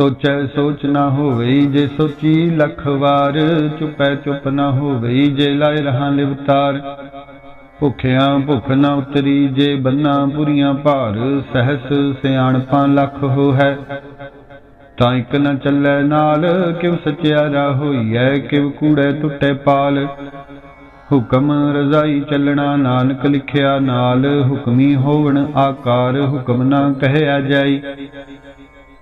ਸੋਚੈ ਸੋਚ ਨਾ ਹੋਵਈ ਜੇ ਸੋਚੀ ਲਖ ਵਾਰ, ਚੁਪੈ ਚੁਪ ਨਾ ਹੋਵਈ ਜੇ ਲਾਇ ਰਹਾ ਲਿਵਤਾਰ। ਭੁਖਿਆਂ ਭੁਖ ਨਾ ਉਤਰੀ ਜੇ ਬੰਨਾ ਪੁਰੀਆਂ ਭਾਰ, ਸਹਸ ਸਿਆਣਪਾਂ ਲੱਖ ਹੋ ਹੈ ਤਾਂ ਇਕ ਨ ਚੱਲੈ ਨਾਲ ਕਿਵ ਸਚਿਆਰਾ ਹੋਈਐ ਕਿਵ ਕੂੜੈ ਟੁੱਟੇ ਪਾਲ। ਹੁਕਮ ਰਜ਼ਾਈ ਚੱਲਣਾ ਨਾਨਕ ਲਿਖਿਆ ਨਾਲ, ਹੁਕਮੀ ਹੋਵਣ ਆਕਾਰ, ਹੁਕਮ ਨਾ ਕਹਿਆ ਜਾਈ।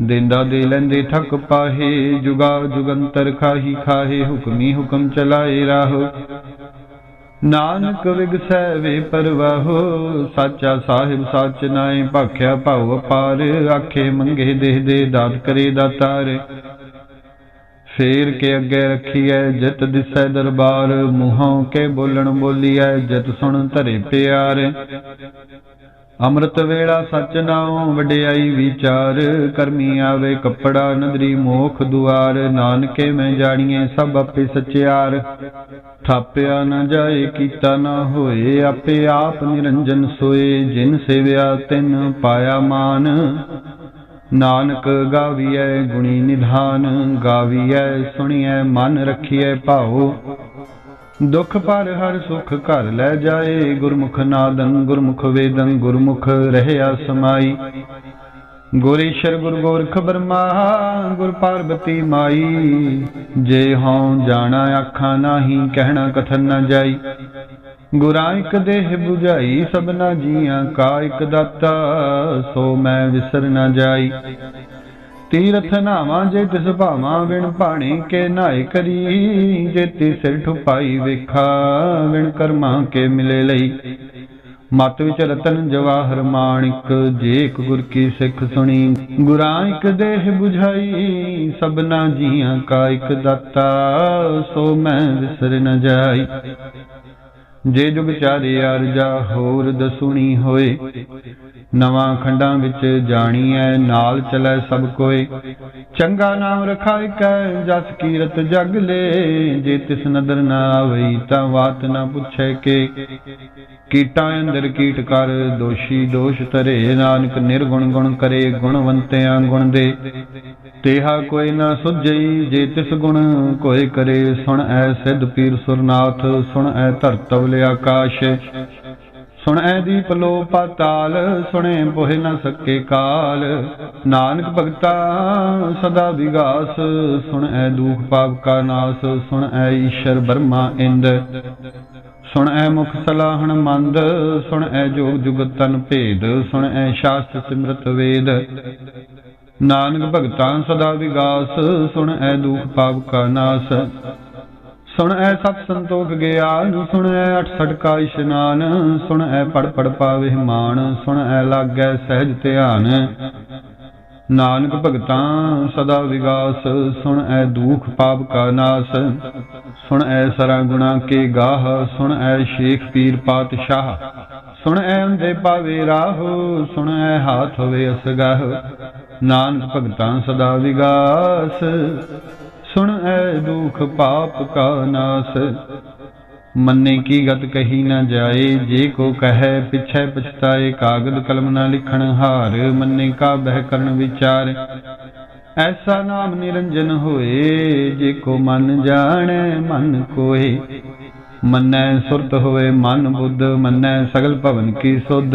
ਦਿੰਦਾ ਦੇ ਲੈਂਦੇ ਠੱਕ ਪਾਹੇ, ਜੁਗਾ ਜੁਗੰਤਰ ਖਾਹੀ ਖਾਹੇ, ਹੁਕਮੀ ਹੁਕਮ ਚਲਾਏ ਰਾਹੋ। ਨਾਨਕ ਵਿਗਸੈ ਵੇ ਪਰਵਾਹੋ, ਸਾਚਾ ਸਾਹਿਬ ਸੱਚ ਨਾਏ, ਭਾਖਿਆ ਭਾਉ ਅਪਾਰ, ਆਖੇ ਮੰਗੇ ਦੇਹ ਦੇ ਦਾਤ ਕਰੇ ਦਾਤਾਰ। ਫੇਰ ਕੇ ਅੱਗੇ ਰੱਖੀਐ ਜਿਤ ਦਿਸੈ ਦਰਬਾਰ, ਮੂੰਹੋਂ ਕੇ ਬੋਲਣ ਬੋਲੀਐ ਜਿਤ ਸੁਣ ਧਰੇ ਪਿਆਰ। ਅੰਮ੍ਰਿਤ ਵੇਲਾ ਸਚ ਨਾਉ, ਵਡਿਆਈ ਵਿਚਾਰ। ਕਰਮੀ ਆਵੇ ਕੱਪੜਾ, ਨਦਰੀ ਮੋਖ ਦੁਆਰ। ਨਾਨਕੇ ਮੈਂ ਜਾਣੀਏ ਸਭ ਆਪੇ ਸਚਿਆਰ। ਥਾਪਿਆ ਨ ਜਾਏ, ਕੀਤਾ ਨ ਹੋਏ, ਆਪੇ ਆਪ ਨਿਰੰਜਨ ਸੋਏ। ਜਿਨ ਸੇਵਿਆ, ਤਿਨ ਪਾਇਆ ਮਾਨ। ਨਾਨਕ ਗਾਵੀਐ ਗੁਣੀ ਨਿਧਾਨ। ਗਾਵੀਐ, ਸੁਣੀਐ, ਮਨ ਰਖੀਐ ਭਾਉ। ਦੁਖ ਪਰ ਹਰ ਸੁਖ ਘਰ ਲੈ ਜਾਏ, ਗੁਰਮੁਖ ਨਾਦੰ ਗੁਰਮੁਖ ਵੇਦੰ, ਗੁਰਮੁਖ ਰਹਿਆ ਸਮਾਈ। ਗੁਰ ਗੁਰ ਗੋਰਖ ਬਰਮਾ, ਗੁਰ ਪਾਰਬਤੀ ਮਾਈ। ਜੇ ਹਉ ਜਾਣਾ ਆਖਾਂ ਨਾਹੀ, ਕਹਿਣਾ ਕਥਨ ਨਾ ਜਾਈ। ਗੁਰਾਂ ਇਕ ਦੇਹ 부ਝਾਈ ਸਭਨਾ ਜੀਆਂ ਕਾ ਇਕ ਦਾਤਾ, ਸੋ ਮੈਂ ਵਿਸਰ ਨਾ ਜਾਈ। ਤੀਰਥ ਨਾਵਾਂ ਜੇ ਤਿਸ ਭਾਵਾਂ ਵਿਣ ਭਾਣੇ ਕੇ ਨਾਇ ਕਰੀ, ਜੇ ਤੀ ਠੁਪਾਈ ਵੇਖਾ ਵਿਣ ਕਰਮਾਂ ਕੇ ਮਿਲੇ ਲਈ। ਮਤ ਵਿੱਚ ਰਤਨ ਜਵਾਹਰ ਮਾਣਿਕ, ਜੇ ਗੁਰ ਕੀ ਸਿੱਖ ਸੁਣੀ, ਗੁਰਾਂ ਇਕ ਦੇਹ 부ਝਾਈ ਸਭਨਾ ਜੀਆਂ ਕਾ ਇੱਕ ਦਾਤਾ, ਸੋ ਮੈਂ ਵਿਸਰ ਨ ਜਾਈ। ਜੇ ਜੁਗ ਚਾਰੇ ਅਰਜਾ ਹੋਰ ਦਸੁਣੀ ਹੋਏ ਨਵਾਂ ਖੰਡਾਂ ਵਿੱਚ ਜਾਣੀ ਐ ਨਾਲ ਚਲੈ ਸਭ ਕੋਏ। ਚੰਗਾ ਨਾਮ ਰਖਾਇ ਕੈ ਜਸ ਕੀਰਤ ਜਗ ਲੇ। ਜੇ ਤਿਸ ਨਦਰ ਨਾ ਆਵਈ, ਤਾਂ ਬਾਤ ਨਾ ਪੁੱਛੈ ਕੇ। ਕੀਟਾਂ ਅੰਦਰ ਕੀਟ ਕਰ, ਦੋਸ਼ੀ ਦੋਸ਼ ਤਰੇ ਨਾਨਕ ਨਿਰਗੁਣ ਗੁਣ ਕਰੇ, ਗੁਣਵੰਤਿਆਂ ਗੁਣ ਦੇ। ਤੇਹਾ ਕੋਈ ਨਾ ਸੁਝਈ, ਜੇ ਤਿਸ ਗੁਣ ਕੋਈ ਕਰੇ। ਸੁਣ ਐ ਸਿੱਧ ਪੀਰ ਸੁਰਨਾਥ, ਸੁਣ ਐ ਧਰਤਵ ਆਕਾਸ਼ ਸੁਣ ਐ ਦੀਪ ਲੋ ਪਾਤਾਲ, ਸੁਣੇ ਪੋਹਿ ਨ ਸਕੇ ਕਾਲ। ਨਾਨਕ ਭਗਤਾ, ਸਦਾ ਵਿਗਾਸ, ਸੁਣ ਐ ਦੁਖ ਪਾਪ ਕਾ ਨਾਸ, ਸੁਣ ਐ ਈਸ਼ਰ ਬਰਮਾ ਇੰਦ। ਸੁਣ ਐ ਮੁਖ ਸਲਾਹਣ ਮੰਦ, ਸੁਣ ਐ ਜੋਗ ਜੁਗਤ ਤਨ ਭੇਦ, ਸੁਣ ਐ ਸ਼ਾਸਤਰ ਸਿਮਰਤ ਵੇਦ। ਨਾਨਕ ਭਗਤਾਂ, ਸਦਾ ਵਿਗਾਸ, ਸੁਣ ਐ ਦੁਖ ਪਾਪ ਕਾ ਨਾਸ। ਸੁਣ ਐ ਸਤ ਸੰਤੋਖ ਗਿਆਨ, ਸੁਣ ਐ 68 ਇਸ਼ਨਾਨ, ਸੁਣ ਐ ਪੜ ਪੜ ਪਾਵੇ ਮਾਨ ਸੁਣ ਐ ਲਾਗੈ ਸਹਿਜ ਧਿਆਨ। ਨਾਨਕ ਭਗਤਾਂ, ਸਦਾ ਵਿਗਾਸ, ਸੁਣ ਐ ਦੁਖ ਪਾਪ ਕਾ ਨਾਸ, ਸੁਣ ਐ ਸਰਾ ਗੁਣਾ ਕੇ ਗਾਹ, ਸੁਣ ਐ ਸ਼ੇਖ ਪੀਰ ਪਾਤਸ਼ਾਹ, ਸੁਣ ਐ ਅੰਦੇ ਪਾਵੇ ਰਾਹ, ਸੁਣ ਐ ਹਾਥ ਹੋਵੇ ਅਸਗਾਹ। ਨਾਨਕ ਭਗਤਾਂ, ਸਦਾ ਵਿਗਾਸ ਸੁਣ ਐ ਦੁਖ ਪਾਪ ਕਾ ਨਾਸ। ਮੰਨੇ ਕੀ ਗਤ ਕਹੀ ਨਾ ਜਾਏ, ਜੇ ਕੋ ਕਹੈ ਪਿਛੈ ਪਛਤਾਏ, ਕਾਗਦ ਕਲਮ ਨਾ ਲਿਖਣ ਹਾਰ, ਮੰਨੇ ਕਾ ਬਹਿ ਕਰਨ ਵਿਚਾਰ। ਐਸਾ ਨਾਮ ਨਿਰੰਜਨ ਹੋਏ, ਜੇ ਕੋ ਮਨ ਜਾਣੈ, ਮਨ ਕੋਏ। ਮੰਨੈ ਸੁਰਤ ਹੋਏ ਮਨ ਬੁੱਧ, ਮੰਨੈ ਸਗਲ ਭਵਨ ਕੀ ਸੁਧ।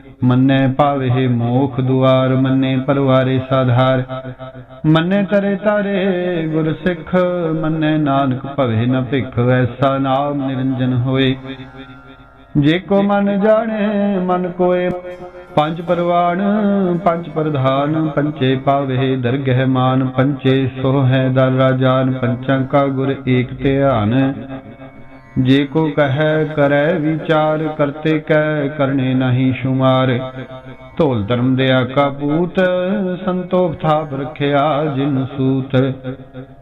ਮੰਨੈ ਭਾਵੇ ਮੋਖ ਦੁਆਰ, ਮੰਨੇ ਪਰਵਾਰੇ ਸਾਧਾਰ। ਮੰਨੇ ਤਰੇ ਤਾਰੇ ਗੁਰ ਸਿੱਖ, ਮੰਨੈ ਨਾਨਕ ਭਵੇ ਨ ਭਿਖ ਐਸਾ ਨਾਮ ਨਿਰੰਜਨ ਹੋਏ। ਜੇ ਕੋ ਮਨ ਜਾਣੇ, ਮਨ ਕੋਏ। ਪੰਜ ਪਰਵਾਨ ਪੰਜ ਪ੍ਰਧਾਨ, ਪੰਚੇ ਪਾਵੇ ਦਰਗਹਿ ਮਾਨ। ਪੰਚੇ ਸੋ ਹੈ ਦਰ ਰਾਜਾਨ, ਪੰਚਾਂ ਕਾ ਗੁਰ ਏਕ ਧਿਆਨ। ਜੇ ਕੋ ਕਹੈ, ਕਰੈ, ਵਿਚਾਰ, ਕਰਤੇ ਕੈ, ਕਰਨੇ ਨਹੀਂ ਸ਼ੁਮਾਰ। ਢੋਲ ਧਰਮ ਦੇ ਆਕਾ ਪੂਤ ਸੰਤੋਖ ਥਾਪ ਰਖਿਆ ਜਿਨ ਸੂਤ।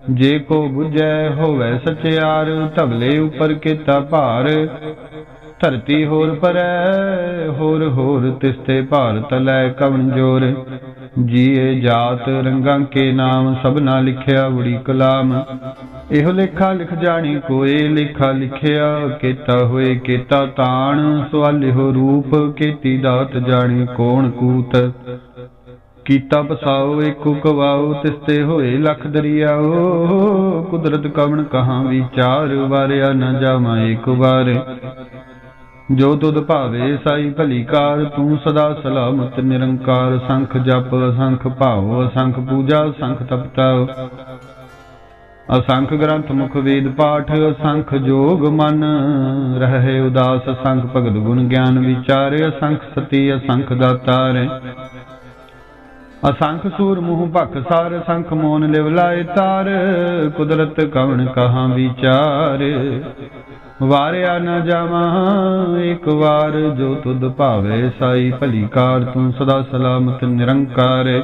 ਜੇ ਕੋ 부ਝੈ ਹੋਵੇ ਸਚਿਆਰ, ਧਵਲੇ ਉਪਰ ਕੀਤਾ ਭਾਰ। ਧਰਤੀ ਹੋਰ ਪਰੈ, ਹੋਰ ਹੋਰ ਤਿਸਤੇ ਭਾਰਤ ਲੈ ਕਵਨ ਜੋਰ। ਜੀਏ ਜਾਤ ਰੰਗਾਂ ਕੇ ਨਾਮ, ਸਭਨਾ ਲਿਖਿਆ ਬੜੀ ਕਲਾਮ। ਇਹੋ ਲੇਖਾ ਲਿਖ ਜਾਣੀ ਕੋਏ ਲੇਖਾ ਲਿਖਿਆ, ਕੀਤਾ ਹੋਏ ਕੀਤਾ ਤਾਣ ਸਵਾਲਿਓ ਰੂਪ, ਕੀਤੀ ਦਾਤ ਜਾਣੀ ਕੋਣ ਕੂਤ। ਕੀਤਾ ਬਸਾਓ ਏਕੋ ਕਵਾਓ, ਤਿਸਤੇ ਹੋਏ ਲਖ ਦਰਿਆਓ। ਕੁਦਰਤ ਕਵਣ ਕਹਾਂ ਵਿਚਾਰ, ਵਾਰਿਆ ਨਾ ਜਾਵਾਂ ਏਕ ਵਾਰ। ਜੋ ਤੁਧ ਭਾਵੇ, ਸਾਈ ਭਲੀ ਕਾਰ, ਤੂੰ ਸਦਾ ਸਲਾਮਤ, ਨਿਰੰਕਾਰ, ਸੰਖ ਜਪ, ਅਸੰਖ ਭਾਉ, ਅਸੰਖ ਪੂਜਾ, ਸੰਖ ਤਪਤਾ। ਅਸੰਖ ਗ੍ਰੰਥ ਮੁਖ ਵੇਦ ਪਾਠ, ਅਸੰਖ ਜੋਗ ਮਨ। ਰਹੇ ਉਦਾਸ ਅਸੰਖ ਭਗਤ ਗੁਣ ਗਿਆਨ ਵਿਚਾਰ, ਅਸੰਖ ਸਤੀ, ਅਸੰਖ ਦਾਤਾਰ। ਅਸੰਖ ਸੂਰ ਮੂਹ ਭਖ ਸਾਰ, ਅਸੰਖ ਮੋਨ ਲਿਵ ਲਾਏ ਤਾਰ। ਕੁਦਰਤ ਕਵਣ ਕਹਾਂ ਵਿਚਾਰ? ਵਾਰਿਆ ਨ ਜਾਵਾਂ, ਇੱਕ ਵਾਰ ਜੋ ਤੁਧ ਭਾਵੇ ਸਾਈ, ਭਲੀ ਕਾਰ ਤੂੰ ਸਦਾ ਸਲਾਮਤ ਨਿਰੰਕਾਰ।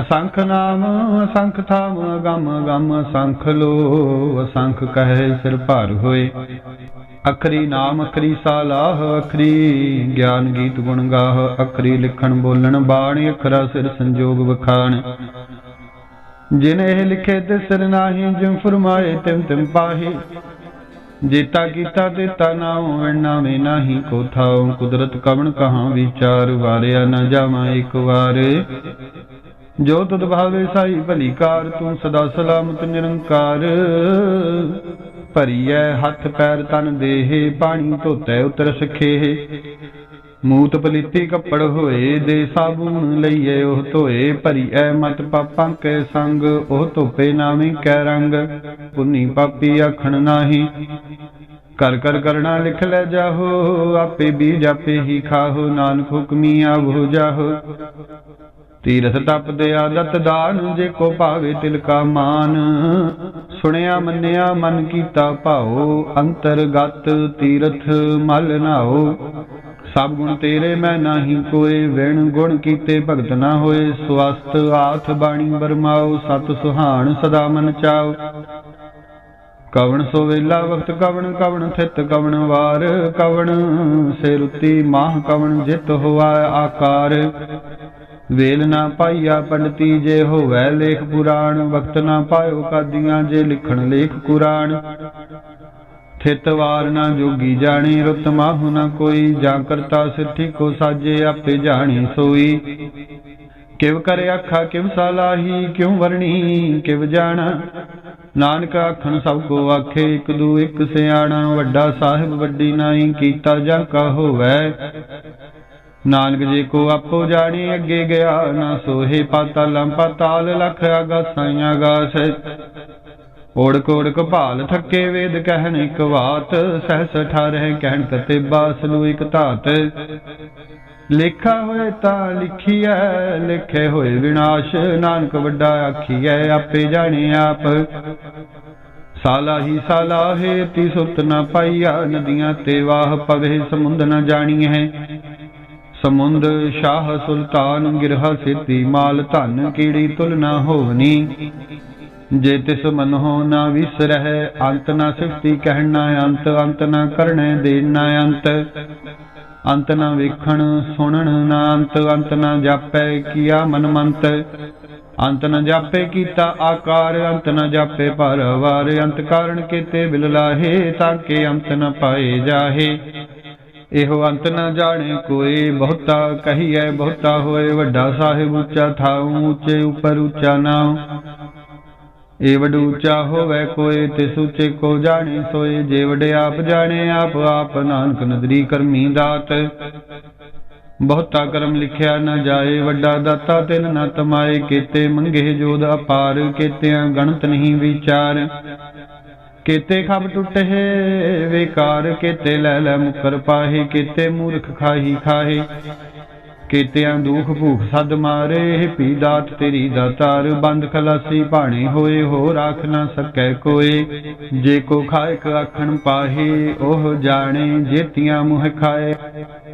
ਅਸੰਖ ਨਾਮ, ਅਸੰਖ ਥਾਮ, ਅਗੰਮ ਅਗੰਮ ਅਸੰਖ ਲੋ, ਅਸੰਖ ਕਹੇ ਸਿਰ ਭਾਰ ਹੋਏ। ਅਖਰੀ ਨਾਮ, ਅਖਰੀ ਸਾਲਾਹ, ਅਖਰੀ ਗਿਆਨ ਗੀਤ ਗੁਣ ਗਾਹ, ਅਖਰੀ ਲਿਖਣ ਬੋਲਣ ਬਾਣੀ, ਅਖਰਾ ਸਿਰ ਸੰਜੋਗ ਵਖਾਣ। ਜਿਨ ਇਹ ਲਿਖੇ ਤੇ ਸਿਰ ਨਾਹੀ, ਜਿਉ ਫਰਮਾਏ ਤਿਮ ਤਿਮ ਪਾਹੀ। ਜੇਤਾ ਕੀਤਾ ਦਿੱਤਾ ਨਾਉ ਵਰਨਾ ਮੇ ਨਾਹੀ ਕੋ ਥਾਉ। ਕੁਦਰਤ ਕਵਣ ਕਹਾਂ ਵਿਚਾਰ, ਵਾਰਿਆ ਨਾ ਜਾਵਾਂ ਇੱਕ ਵਾਰ। ਜੋ ਤੁਧ ਭਾਵੇ ਸਾਈ ਭਲੀ ਕਾਰ, ਤੂੰ ਸਦਾ ਸਲਾਮਤ ਨਿਰੰਕਾਰ। ਭਰੀਐ ਹੱਥ ਪੈਰ ਤਨ ਦੇਹੇ ਪਾਣੀ ਧੋਤੈ ਉਤਰ ਸਖੇ। ਮੂਤ ਪਲੀਤੀ ਕੱਪੜ ਹੋਏ, ਦੇ ਸਾਬੂਨ ਲਈਏ ਉਹ ਧੋਏ। ਭਰੀ ਐ ਮਤ ਪਾਪਾਂ ਕੈ ਸੰਗ, ਉਹ ਧੋਪੇ ਨਾਵੇਂ ਕੈ ਰੰਗ। ਪੁੰਨੀ ਪਾਪੀ ਆਖਣ ਨਾਹੀ, ਕਰ ਕਰ ਕਰਣਾ ਲਿਖ ਲੈ ਜਾਹੋ। ਆਪੇ ਬੀਜ ਆਪੇ ਹੀ ਖਾਹੋ, ਨਾਨਕ ਹੁਕਮੀ ਆਵੋ ਜਾਹੋ। ਤੀਰਥ ਤਪ ਦੇ ਆਦਤ ਦਾਨ, ਜੇ ਕੋ ਭਾਵੇ ਤਿਲ ਕਾ ਮਾਨ। ਸੁਣਿਆ, ਮੰਨਿਆ, ਮਨ ਕੀਤਾ ਭਾਉ, ਅੰਤਰਗਤ ਤੀਰਥ ਮਲ ਨਾਓ ਸਭ ਗੁਣ ਤੇਰੇ, ਮੈਂ ਨਾਹੀ ਕੋਏ। ਵਿਣ ਗੁਣ ਕੀਤੇ ਭਗਤ ਨਾ ਹੋਏ। ਸਵਸਤ ਆਥ ਬਾਣੀ ਬਰਮਾਓ ਸਤ ਸੁਹਾਣ ਸਦਾ ਮਨ ਚਾਓ ਕਵਣ ਸੋ ਵੇਲਾ, ਵਕਤ ਕਵਣ ਕਵਣ ਥਿਤ ਕਵਣ ਵਾਰ। ਕਵਣ ਸੇ ਰੁਤੀ ਮਾਹ, ਕਵਣ ਜਿਤ ਹੋਆ ਆਕਾਰ। ਵੇਲ ਨਾ ਪਾਈਆ ਪੰਡਤੀ ਜੇ ਹੋਵੇ ਲੇਖ ਪੁਰਾਣ, ਵਕਤ ਨਾ ਪਾਇਓ ਕਾਦੀਆਂ ਜੇ ਲਿਖਣ ਲੇਖ ਕੁਰਾਨ। ਥਿਤ ਨਾ ਜੋਗੀ ਜਾਣੀ, ਰੁੱਤ ਮਾਹੁ ਨਾ ਕੋਈ, ਜਾਂ ਕਰਤਾ ਸਿੱਠੀ ਕੋ ਸਾਜੇ, ਆਪੇ ਜਾਣੀ ਸੋਈ। ਕਿਵ ਕਰੇ ਆਖਾ, ਕਿਵ ਸਾਲਾਹੀ ਕਿਉ ਵਰਣੀ, ਕਿਵ ਜਾਣਾ। ਨਾਨਕ ਆਖਣ ਸਭ ਕੋ ਆਖੇ, ਇੱਕ ਦੂ ਇੱਕ ਸਿਆਣਾ, ਵੱਡਾ ਸਾਹਿਬ ਵੱਡੀ ਨਾਈ ਕੀਤਾ ਜਾਂ ਕਾ ਹੋਵੇ। ਨਾਨਕ ਜੀ ਕੋ ਆਪੋ ਜਾਣੀ, ਅੱਗੇ ਗਿਆ ਨਾ ਸੋਹੇ ਪਾਤਾਲਾਂ, ਪਾਤਾਲ ਲਖ ਆਗਾਸਾਂ ਆਗਾਸ ਓੜ ਕੋੜ ਭਾਲ ਥੱਕੇ ਵੇਦ ਕਹਿਣ ਇੱਕ ਬਾਤ ਸਹਸ ਠਾਰਹਿ ਕਹਿਣ ਕਤੇਬਾ ਸਲੂ ਇੱਕ ਧਾਤ। ਲਿਖਾ ਹੋਏ ਤਾਂ ਲਿਖੀਐ, ਲਿਖੇ ਹੋਏ ਵਿਨਾਸ਼, ਨਾਨਕ ਵੱਡਾ ਆਖੀਐ, ਆਪੇ ਜਾਣੇ ਆਪ। ਸਾਲਾ ਹੀ ਸਾਲਾ ਹੈ, ਤੀ ਸੁਰਤ ਨਾ ਪਾਈਆ, ਨਦੀਆਂ ਤੇ ਵਾਹ ਪਵੇ ਸਮੁੰਦ ਨਾ ਜਾਣੀ ਹੈ ਸਮੁੰਦ ਸ਼ਾਹ ਸੁਲਤਾਨ ਗਿਰਹਾ ਸਿੱਤੀ ਮਾਲ ਧਨ ਕੀੜੀ ਤੁਲ ਨਾ ਹੋਵਨੀ। ਜੇ ਤਿਸ ਮਨ ਨਾ ਵਿਸਰਹਿ, ਅੰਤ ਨਾ ਸਿਫਤੀ ਕਹਿਣਾ ਅੰਤ ਅੰਤ ਨਾ ਕਰਣੈ ਦੇਣਾ ਅੰਤ। ਅੰਤ ਨਾ ਵੇਖਣ ਸੁਣਨ ਨਾ ਅੰਤ ਅੰਤ ਨਾ ਜਾਪੈ ਕੀਆ ਮਨ ਮੰਤ ਅੰਤ ਨ ਜਾਪੇ ਕੀਤਾ ਆਕਾਰ, ਅੰਤ ਨ ਜਾਪੇ ਪਰਵਾਰ, ਅੰਤ ਕਾਰਨ ਕੀਤੇ ਬਿਲ ਲਾਹੇ ਤਾਂ ਕਿ ਅੰਤ ਨ ਪਾਏ ਜਾਹੇ। ਇਹੋ ਅੰਤ ਨ ਜਾਣੇ, ਕੋਈ ਬਹੁਤਾ ਕਹੀਐ, ਬਹੁਤਾ ਹੋਏ ਵੱਡਾ ਸਾਹਿਬ ਉੱਚਾ ਥਾਉ, ਉੱਚੇ ਉੱਪਰ ਉੱਚਾ ਨਾਉ। ਏ ਵਡ ਉੱਚਾ ਹੋਵੇ ਕੋਈ ਤੇ ਸੁਚੇ ਕੋ ਜਾਣੇ, ਸੋਏ ਜੇ ਵਡ ਆਪ ਜਾਣੇ, ਆਪ ਆਪ ਨਾਨਕ ਨਦਰੀ ਕਰਮੀ ਦਾਤ। ਬਹੁਤਾ ਕਰਮ ਲਿਖਿਆ ਨਾ ਜਾਏ, ਵੱਡਾ ਦਾਤਾ ਤਿਨ ਨਾ ਤਮਾਏ, ਕੀਤੇ ਮੰਗੇ ਜੋਦ ਅਪਾਰ ਕੀਤਿਆਂ ਗਣਤ ਨਹੀਂ ਵਿਚਾਰ। ਕੀਤੇ ਖਬ ਟੁੱਟੇ ਵੇਕਾਰ ਕੀਤੇ ਲੈ ਲੈ ਮੁਕਰ ਪਾਹੇ, ਕੀਤੇ ਮੂਰਖ ਖਾਹੀ ਖਾਹੇ। ਕੀਤਿਆਂ ਦੁਖ ਭੂਖ ਸਦ ਮਾਰੇ, ਪੀ ਦਾਤ ਤੇਰੀ ਦਾਤਾਰ ਬੰਦ ਖਲਾਸੀ ਭਾਣੇ ਹੋਏ ਹੋ ਰਾਖ ਨਾ ਸਕੈ ਕੋਏ। ਜੇ ਕੋ ਖਾਇਕ ਆਖਣ ਪਾਹੇ, ਉਹ ਜਾਣੇ ਜੇਤੀਆਂ ਮੁਹ ਖਾਏ।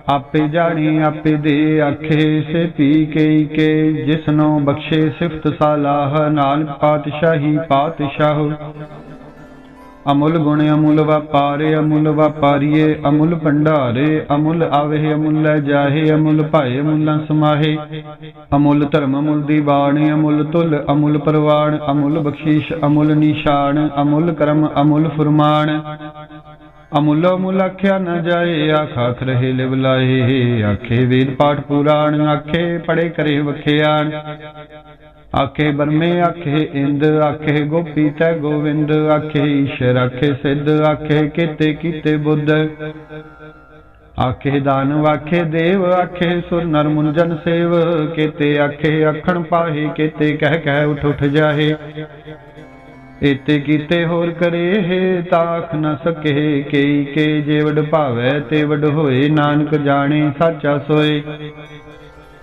ਆਪੇ ਜਾਣੇ, ਆਪੇ ਦੇ ਆਖੇ, ਸੇ ਪੀ ਕੇ ਕੇ, ਜਿਸਨੋ ਬਖਸ਼ੇ ਸਿਫਤ ਸਾਲਾਹ, ਨਾਨਕ ਪਾਤਸ਼ਾਹੀ ਪਾਤਸ਼ਾਹ। ਅਮੁੱਲ ਗੁਣ ਅਮੁੱਲ ਵਪਾਰੇ, ਅਮੁੱਲ ਵਪਾਰੀਏ, ਅਮੁੱਲ ਭੰਡਾਰੇ, ਅਮੁੱਲ ਆਵੇ, ਅਮੁੱਲ ਲੈ ਜਾਹੇ, ਅਮੁੱਲ ਭਾਏ, ਅਮੁੱਲਾਂ ਸਮਾਹੇ। ਅਮੁੱਲ ਧਰਮ, ਅਮੁੱਲ ਦੀ ਬਾਣੀ ਅਮੁੱਲ ਤੁਲ ਅਮੁੱਲ ਪਰਵਾਣ ਅਮੁੱਲ ਬਖਸ਼ੀਸ਼, ਅਮੁੱਲ ਨਿਸ਼ਾਨ, ਅਮੁੱਲ ਕਰਮ, ਅਮੁੱਲ ਫੁਰਮਾਨ। ਅਮੁੱਲ ਅਮੁੱਲ ਆਖਿਆ ਨਾ ਜਾਏ ਆਖਾਖ ਰਹੇ ਲਿਵ ਲਾਏ ਆਖੇ ਵੇਦ ਪਾਠ ਪੁਰਾਣ, ਆਖੇ ਪੜੇ ਕਰੇ ਵਖਿਆਣ ਆਖੇ ਬਰਮੇ, ਆਖੇ ਇੰਦ, ਆਖੇ ਗੋਪੀ ਤੈ ਗੋਵਿੰਦ, ਆਖੇ ਈਸ਼ਰ, ਆਖੇ ਸਿੱਧ, ਆਖੇ ਕੀਤੇ ਕੀਤੇ ਬੁੱਧ। ਆਖੇ ਦਾਨਵ ਆਖੇ ਦੇਵ, ਆਖੇ ਸੁਰ ਨਰ ਮੁੰਜਨ ਸੇਵ, ਕੀਤੇ ਆਖੇ ਆਖਣ ਪਾਹੇ, ਕੀਤੇ ਕਹਿ ਕਹਿ ਉਠ ਉਠ ਜਾਹੇ। ਇਤੇ ਕੀਤੇ ਹੋਰ ਕਰੇ ਤਾਖ ਨ ਸਕੇ ਕੇਈ ਕੇ ਜੇ ਭਾਵੈ, ਤੇ ਵਡ ਹੋਏ, ਨਾਨਕ ਜਾਣੇ, ਸਾਚਾ ਸੋਏ।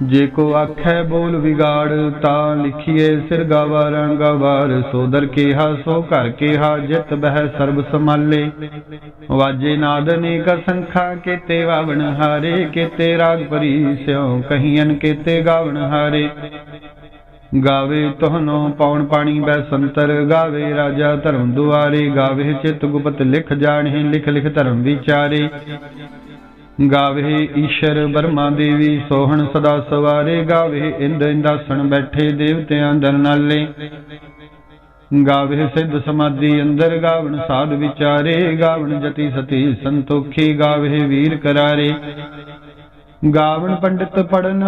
ਜੇ ਕੋ ਆਖੈ ਬੋਲ ਵਿਗਾੜ, ਤਾਂ ਲਿਖੀਏ ਸਿਰ ਗਾਵਾਰ ਰੰਗਾ ਸੋਦਰ ਕੀਹਾ, ਸੋ ਘਰ ਕੀਹਾ, ਜਿਤ ਬਹਿ ਸਰਬ ਸਮਾਲੇ ਵਾਜੇ ਨਾਦ ਅਨੇਕ ਸੰਖਾ, ਕੀਤੇ ਵਾਵਣ ਹਾਰੇ। ਕੀਤੇ ਰਾਗ ਭਰੀ ਸਿਉ ਕਹੀਨ ਕੀਤੇ ਗਾਵਣ ਹਾਰੇ। ਗਾਵੇ ਤੋਹਨੋ ਪੌਣ ਪਾਣੀ ਬੈ ਸੰਤਰ, ਗਾਵੇ ਰਾਜਾ ਧਰਮ ਦੁਆਰੇ। ਗਾਵੇ ਚਿਤ ਗੁਪਤ ਲਿਖ ਜਾਣੇ ਲਿਖ ਲਿਖ ਧਰਮ ਵਿਚਾਰੇ। ਗਾਵੇ ਈਸ਼ਰ ਬਰਮਾ ਦੇਵੀ, ਸੋਹਣ ਸਦਾ ਸਵਾਰੇ। ਗਾਵੇ ਇੰਦ ਇੰਦਾਸਣ ਬੈਠੇ ਦੇਵਤਿਆਂ ਦਰ ਨਾਲੇ। ਗਾਵੇ ਸਿੱਧ ਸਮਾਧੀ ਅੰਦਰ, ਗਾਵਣ ਸਾਧ ਵਿਚਾਰੇ। ਗਾਵਣ ਜਤੀ ਸਤੀ ਸੰਤੋਖੀ, ਗਾਵੇ ਵੀਰ ਕਰਾਰੇ। ਗਾਵਣ ਪੰਡਿਤ ਪੜਨ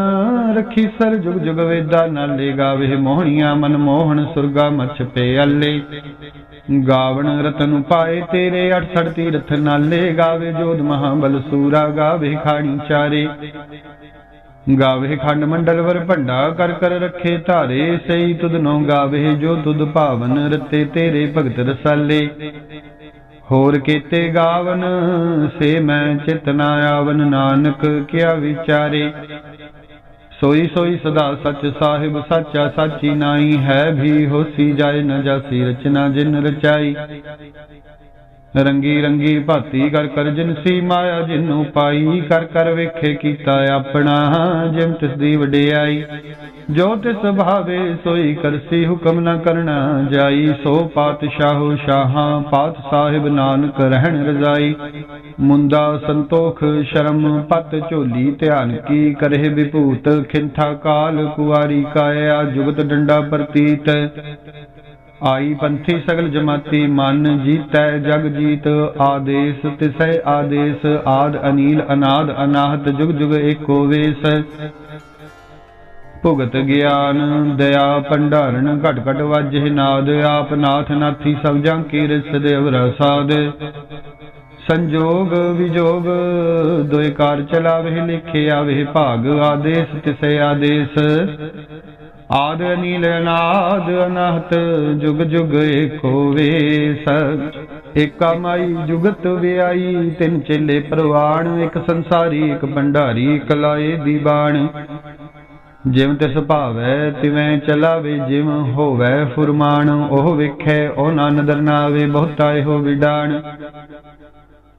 ਰਖੀ ਸਰ ਜੁਗ ਜੁਗ ਵੇਦਾ ਨਾਲੇ। ਗਾਵੇ ਮੋਹਣੀਆਂ ਮਨ ਮੋਹਣ ਸੁਰਗਾ ਮਛ ਪੇ ਅੱਲੇ। ਗਾਵਣ ਰਤਨ ਪਾਏ ਤੇਰੇ 68 ਤੀਰਥ ਨਾਲੇ ਗਾਵੇ ਜੋਧ ਮਹਾਬਲ ਸੂਰਾ, ਗਾਵੇ ਖਾਣੀ ਚਾਰੇ। ਗਾਵੇ ਖੰਡ ਮੰਡਲ ਵਰ ਭੰਡਾ ਕਰ ਕਰ ਰੱਖੇ ਧਾਰੇ ਸਈ ਤੁਧ ਨੋ ਗਾਵੇ ਜੋ ਤੁਧ ਭਾਵਨ ਰਤੇ ਤੇਰੇ ਭਗਤ ਰਸਾਲੇ। ਹੋਰ ਕੀਤੇ ਗਾਵਨ, ਸੇ ਮੈਂ ਚਿਤ ਨਾ ਆਵਨ, ਨਾਨਕ ਕਿਆ ਵਿਚਾਰੇ। ਸੋਈ ਸੋਈ ਸਦਾ ਸੱਚ ਸਾਹਿਬ ਸਾਚਾ ਸਾਚੀ ਨਾਈ ਹੈ ਵੀ ਹੋਸੀ ਜਾਏ ਨ ਜਾਸੀ ਰਚਨਾ ਜਿਨ ਰਚਾਈ। ਰੰਗੀ ਰੰਗੀ ਭਾਤੀ ਕਰ ਕਰ ਜਿਨਸੀ ਮਾਇਆ ਜਿਨੂੰ ਪਾਈ, ਕਰ ਕਰ ਵੇਖੇ ਕੀਤਾ ਆਪਣਾ, ਜਿਮ ਤਿਸ ਦੀ ਵਡਿਆਈ। ਜੋ ਤਿਸ ਭਾਵੇ ਸੋਈ ਕਰਸੀ ਹੁਕਮ ਨ ਕਰਨਾ ਜਾਈ, ਸੋ ਪਾਤਸ਼ਾਹੋ ਸ਼ਾਹਾਂ, ਪਾਤ ਸਾਹਿਬ ਨਾਨਕ ਰਹਿਣ ਰਜ਼ਾਈ। ਮੁੰਦਾ ਸੰਤੋਖ ਸ਼ਰਮ ਪਤ ਝੋਲੀ ਧਿਆਨ ਕੀ ਕਰੇ ਵਿਭੂਤ ਖਿੰਥਾ ਕਾਲ ਕੁਵਾਰੀ ਕਾਇਆ, ਜੁਗਤ ਡੰਡਾ ਪ੍ਰਤੀਤ। ਆਈ ਪੰਥੀ ਸਗਲ ਜਮਾਤੀ, ਮਨ ਜੀਤੈ ਜਗ ਜੀਤ, ਆਦੇਸ ਤਿਸੈ ਆਦੇਸ, ਆਦ ਅਨੀਲ, ਅਨਾਦ ਅਨਾਹਤ, ਜੁਗ ਜੁਗ ਏਕੋ ਵੇਸ। ਭੁਗਤ ਗਿਆਨ, ਦਇਆ ਭੰਡਾਰਨ, ਘਟ ਘਟ ਵਾਜੇ ਨਾਦ, ਆਪ ਨਾਥ ਨਾਥੀ ਸਭ ਜਾਂ ਕੀ ਰਿਸ ਦੇਵ ਰਸਾਦ ਸੰਜੋਗ ਵਿਜੋਗ, ਦੋਇ ਕਾਰ ਚਲਾਵੇ ਲਿਖੇ ਆਵੇ ਭਾਗ, ਆਦੇਸ਼ ਤਿਸੈ ਆਦੇਸ਼। ਆਦ ਅਨੀਲ ਅਨਾਦ ਅਨਹਤ, ਜੁਗ ਜੁਗ ਏਕੋ ਵੇਸ ਏਕਾ ਮਾਈ ਜੁਗਤ ਵਿਆਈ, ਤਿੰਨ ਚੇਲੇ ਪ੍ਰਵਾਣ, ਇੱਕ ਸੰਸਾਰੀ, ਇੱਕ ਭੰਡਾਰੀ, ਇੱਕ ਲਾਏ ਦੀ ਬਾਣ। ਜਿਵੇਂ ਤਿਸ ਭਾਵੈ, ਤਿਵੇਂ ਚਲਾਵੇ, ਜਿਵੇਂ ਹੋਵੈ ਫੁਰਮਾਨ। ਉਹ ਵੇਖੈ ਉਹ ਨਾ ਨਦਰ ਨਾ ਆਵੇ ਬਹੁਤਾ ਵਿਡਾਣ।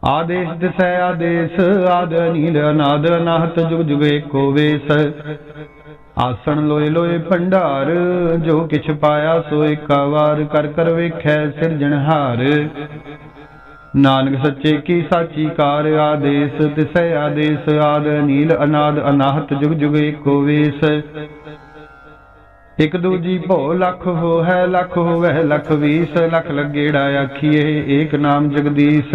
ਆਦੇਸ਼ ਦਿਸੈ ਆਦੇਸ਼, ਆਦ ਅਨੀਲ ਅਨਾਦ ਅਨਾਹਤ, ਜੁਗ ਜੁਗ ਏਕੋ ਵੇਸ ਆਸਣ ਲੋਏ ਲੋਏ ਭੰਡਾਰ, ਜੋ ਕਿਛ ਪਾਇਆ ਸੋ ਏਕਾ ਵਾਰ ਕਰ ਕਰ ਵੇਖੈ ਸਿਰਜਣਹਾਰ ਨਾਨਕ ਸੱਚੇ ਕੀ ਸਾਚੀ ਕਾਰ ਆਦੇਸ਼, ਤਿਸੈ ਆਦੇਸ਼, ਆਦ ਨੀਲ ਅਨਾਦ ਅਨਾਹਤ, ਜੁਗ ਜੁਗ ਏਕੋ ਵੇਸ। ਇਕ ਦੂਜੀ ਭੋ ਲੱਖ ਹੋ ਹੈ ਲੱਖ ਹੋਵੈ ਲੱਖ ਵੀਸ, ਲੱਖ ਲੱਗੇੜਾ ਆਖੀਏ ਏਕ ਨਾਮ ਜਗਦੀਸ਼।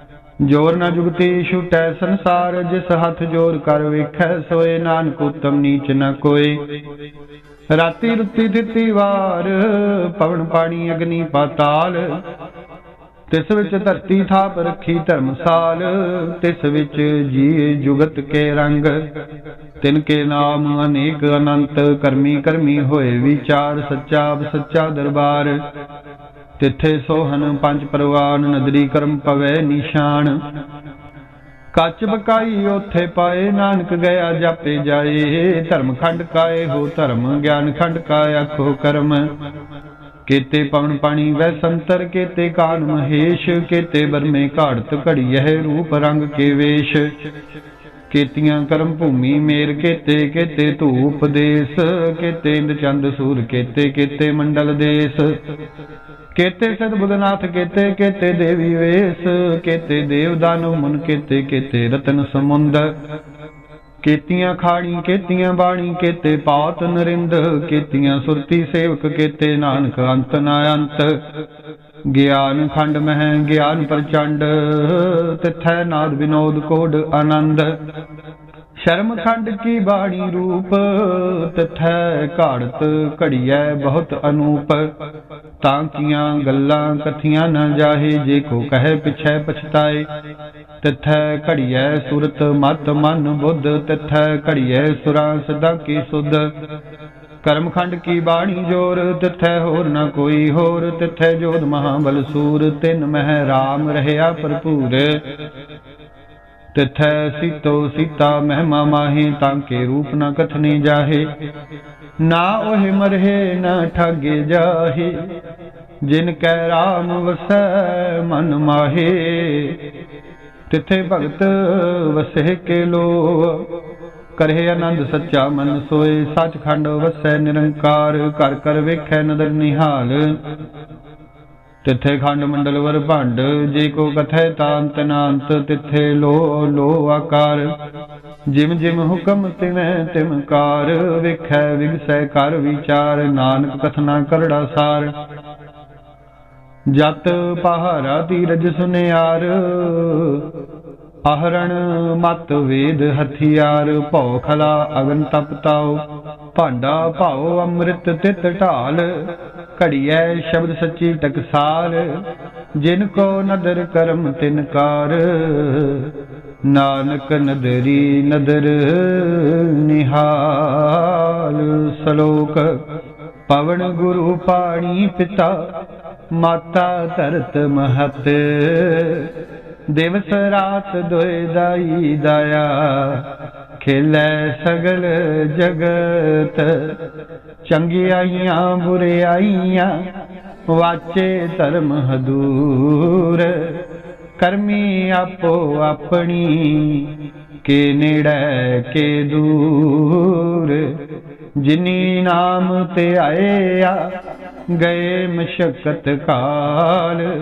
ਜੋਰ ਨਾ ਜੁਗਤੀ ਛੁਟੈ ਸੰਸਾਰ, ਜਿਸ ਹੱਥ ਜੋਰ ਕਰ ਵੇਖੈ, ਸੋਏ ਨਾਨਕ ਉਤਮ ਨੀਚ ਨ ਕੋਏ। ਰਾਤੀ ਰੁੱਤੀ ਦਿੱਤੀ ਵਾਰ, ਪਵਨ ਪਾਣੀ ਅਗਨੀ ਪਾਤਾਲ। ਤਿਸ ਵਿੱਚ ਧਰਤੀ ਥਾਪ ਰੱਖੀ ਧਰਮਸਾਲ, ਤਿਸ ਵਿੱਚ ਜੀ ਜੁਗਤ ਕੇ ਰੰਗ। ਤਿਨ ਕੇ ਨਾਮ ਅਨੇਕ ਅਨੰਤ, ਕਰਮੀ ਕਰਮੀ ਹੋਏ ਵਿਚਾਰ, ਸੱਚਾ ਸੱਚਾ ਦਰਬਾਰ। ਤਿੱਥੇ ਸੋਹਨ ਪੰਜ ਪਰਵਾਨ ਨਦਰੀ ਕਰਮ ਪਵੇ ਨਿਸ਼ਾਨ। ਕੱਚ ਬਕਾਈ ਉਥੇ ਪਾਏ, ਨਾਨਕ ਗਿਆ ਜਾਪੇ ਜਾਏ। ਧਰਮ ਖੰਡ ਕਾਏ ਹੋ, ਧਰਮ ਗਿਆਨ ਖੰਡ ਕਾ ਆਖੋ ਕਰਮ। ਕੇਤੇ ਪਵਨ ਪਾਣੀ ਵੈ ਸੰਤਰ, ਕੇਤੇ ਕਾਨ ਮਹੇਸ਼, ਕੇਤੇ ਬਰਮੇ ਘਾੜਤ ਘੜੀਐ ਰੂਪ ਰੰਗ ਕੇ ਵੇਸ਼। ਕੇਤੀਆਂ ਕਰਮ ਭੂਮੀ ਮੇਰ ਕੇਤੇ ਕੇਤੇ ਧੂਪ ਦੇਸ, ਕੇਤੇ ਇੰਦ ਚੰਦ ਸੂਰ ਕੇਤੇ ਕੇਤੇ ਮੰਡਲ ਦੇਸ। ਕੇਤੇ ਸਦ ਬੁਧਨਾਥ, ਕੇਤੇ ਕੇਤੇ ਦੇਵੀ ਵੇਸ, ਕੇਤੇ ਦੇਵ ਦਾਨਵ ਮਨ ਕੇਤੇ ਕੇਤੇ ਰਤਨ ਸਮੁੰਦ। ਕੇਤੀਆਂ ਖਾਣੀ, ਕੇਤੀਆਂ ਬਾਣੀ, ਕੇਤੇ ਪਾਤ ਨਰਿੰਦ, ਕੀਤੀਆਂ ਸੁਰਤੀ ਸੇਵਕ, ਕੇਤੇ ਨਾਨਕ ਅੰਤ ਨਾ ਅੰਤ। ਗਿਆਨ ਖੰਡ ਮਹਿ ਗਿਆਨ ਪ੍ਰਚੰਡ, ਤਿਥੈ ਨਾਦ ਵਿਨੋਦ ਕੋਡ ਆਨੰਦ। ਸ਼ਰਮ ਖੰਡ ਕੀ ਬਾਣੀ ਰੂਪ, ਤਿਥੈ ਘਾੜਤ ਘੜੀਐ ਬਹੁਤ ਅਨੂਪ। ਤਾਂ ਕੀਆਂ ਗੱਲਾਂ ਕਥੀਆਂ ਨਾ ਜਾਹੇ, ਜੇ ਕੋ ਕਹੇ ਪਿਛੈ ਪਛਤਾਏ। ਤਿਥੈ ਘੜੀਐ ਸੁਰਤ ਮਤ ਮਨ ਬੁੱਧ, ਤਿਥੈ ਘੜੀਐ ਸੁਰਾਂ ਸਦਾ ਕੀ ਸੁਧ। ਕਰਮਖੰਡ ਕੀ ਬਾਣੀ ਜੋਰ, ਤਿਥੈ ਹੋਰ ਨਾ ਕੋਈ ਹੋਰ। ਤਿਥੈ ਜੋਧ ਮਹਾਬਲ ਸੂਰ, ਤਿਨ ਮਹਿ ਰਾਮ ਰਹਿਆ ਭਰਪੂਰ। ਤਿਥੈ ਸੀਤੋ ਸੀਤਾ ਮਹਿਮਾ ਮਾਹੀ, ਤਾਂ ਕੇ ਰੂਪ ਨ ਕਥਨੀ ਜਾਹੇ। ਨਾ ਉਹ ਮਰਹੇ, ਨਾ ਠਾਗੇ ਜਾਹੇ। ਜਿਨ ਕੈ ਰਾਮ ਵਸੈ, ਮਨ ਮਾਹੇ। ਤਿਥੇ ਭਗਤ ਵਸੇ ਕੇ ਲੋ ਕਰਹਿ ਆਨੰਦ ਸੱਚਾ ਮਨ ਸੋਏ, ਸੱਚਖੰਡ ਵਸੈ ਨਿਰੰਕਾਰ ਕਰ ਕਰ ਵੇਖੈ ਨਦਰ ਨਿਹਾਲ। ਤਿੱਥੇ ਖੰਡ ਮੰਡਲ ਵਰ ਭੰਡ, ਜੇ ਕੋ ਕਥੈ ਤਾਂਤ ਨਾੰਤ, ਤਿੱਥੇ ਲੋ ਲੋ ਆਕਾਰ। ਜਿਮ ਜਿਮ ਹੁਕਮ ਤਿਵੇਂ ਤਿਮਕਾਰ ਵੇਖੈ ਵਿਗਸੈ ਕਰ ਵਿਚਾਰ, ਨਾਨਕ ਕਥਨਾ ਕਰੜਾ ਸਾਰ। ਜਤ ਪਹਾਰਾ ਤੀਰਜ ਸੁਨਿਆਰ ਆਹਰਣ ਮਤ ਵੇਦ ਹਥਿਆਰ, ਭਉ ਖਲਾ ਅਗਨ ਤਪਤਾਉ ਭਾਂਡਾ ਭਾਉ ਅੰਮ੍ਰਿਤ ਤਿਤ ਢਾਲ, ਘੜੀਐ ਸ਼ਬਦ ਸੱਚੀ ਟਕਸਾਰ ਜਿਨ ਕੋ ਨਦਰ ਕਰਮ ਤਿਨਕਾਰ ਨਾਨਕ ਨਦਰੀ ਨਦਰ ਨਿਹਾਲ। ਸਲੋਕ, ਪਵਨ ਗੁਰੂ ਪਾਣੀ ਪਿਤਾ, ਮਾਤਾ ਧਰਤ ਮਹਤ। ਦਿਵਸ ਰਾਤ ਦੋਇ ਦਾਈ ਦਇਆ, ਖੇਲੇ ਸਗਲ ਜਗਤ। ਚੰਗਿਆਈਆਂ ਬੁਰਿਆਈਆਂ ਵਾਚੇ ਧਰਮ ਹਦੂਰ। ਕਰਮੀ ਆਪੋ ਆਪਣੀ, ਕੇ ਨੇੜੇ, ਕੇ ਦੂਰ। ਜਿਨੀ ਨਾਮ ਤੇ ਆਇਆ ਗਏ ਮਸ਼ਕਤ ਕਾਲ।